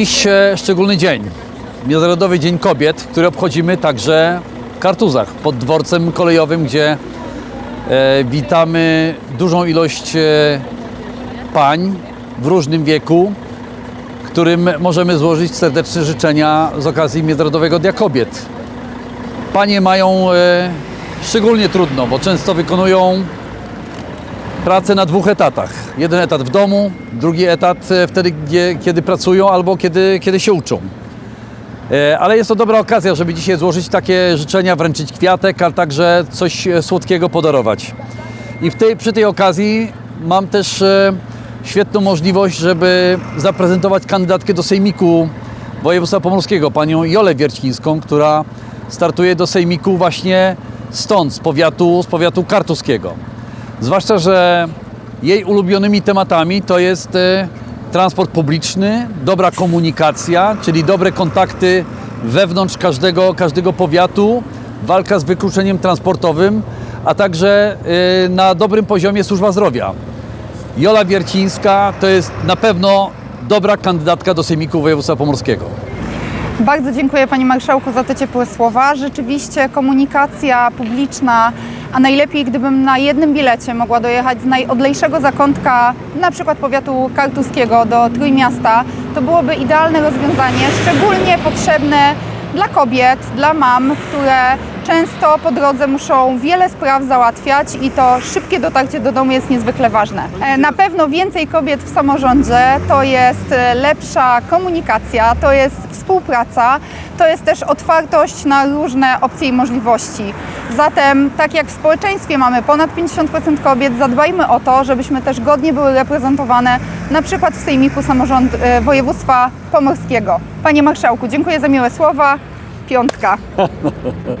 Dziś e, szczególny dzień. Międzynarodowy Dzień Kobiet, który obchodzimy także w Kartuzach, pod dworcem kolejowym, gdzie e, witamy dużą ilość e, pań w różnym wieku, którym możemy złożyć serdeczne życzenia z okazji Międzynarodowego Dnia Kobiet. Panie mają szczególnie trudno, bo często wykonują pracę na dwóch etatach. Jeden etat w domu, drugi etat e, wtedy, kiedy pracują albo kiedy, kiedy się uczą. E, Ale jest to dobra okazja, żeby dzisiaj złożyć takie życzenia, wręczyć kwiatek, ale także coś e, słodkiego podarować. I tej, przy tej okazji mam też świetną możliwość, żeby zaprezentować kandydatkę do Sejmiku Województwa Pomorskiego, panią Jolę Wiercińską, która startuje do Sejmiku właśnie stąd, z powiatu, z powiatu kartuskiego. Zwłaszcza, że jej ulubionymi tematami to jest e, transport publiczny, dobra komunikacja, czyli dobre kontakty wewnątrz każdego, każdego powiatu, walka z wykluczeniem transportowym, a także e, na dobrym poziomie służba zdrowia. Jola Wiercińska to jest na pewno dobra kandydatka do Sejmiku Województwa Pomorskiego. Bardzo dziękuję Panie Marszałku za te ciepłe słowa. Rzeczywiście komunikacja publiczna, a najlepiej gdybym na jednym bilecie mogła dojechać z najodlejszego zakątka, na przykład powiatu kartuskiego do Trójmiasta, to byłoby idealne rozwiązanie, szczególnie potrzebne dla kobiet, dla mam, które często po drodze muszą wiele spraw załatwiać i to szybkie dotarcie do domu jest niezwykle ważne. E, Na pewno więcej kobiet w samorządzie to jest e, lepsza komunikacja, to jest współpraca, to jest też otwartość na różne opcje i możliwości. Zatem, tak jak w społeczeństwie mamy ponad 50% kobiet, zadbajmy o to, żebyśmy też godnie były reprezentowane na przykład w Sejmiku Samorząd e, Województwa Pomorskiego. Panie Marszałku, dziękuję za miłe słowa. Piątka.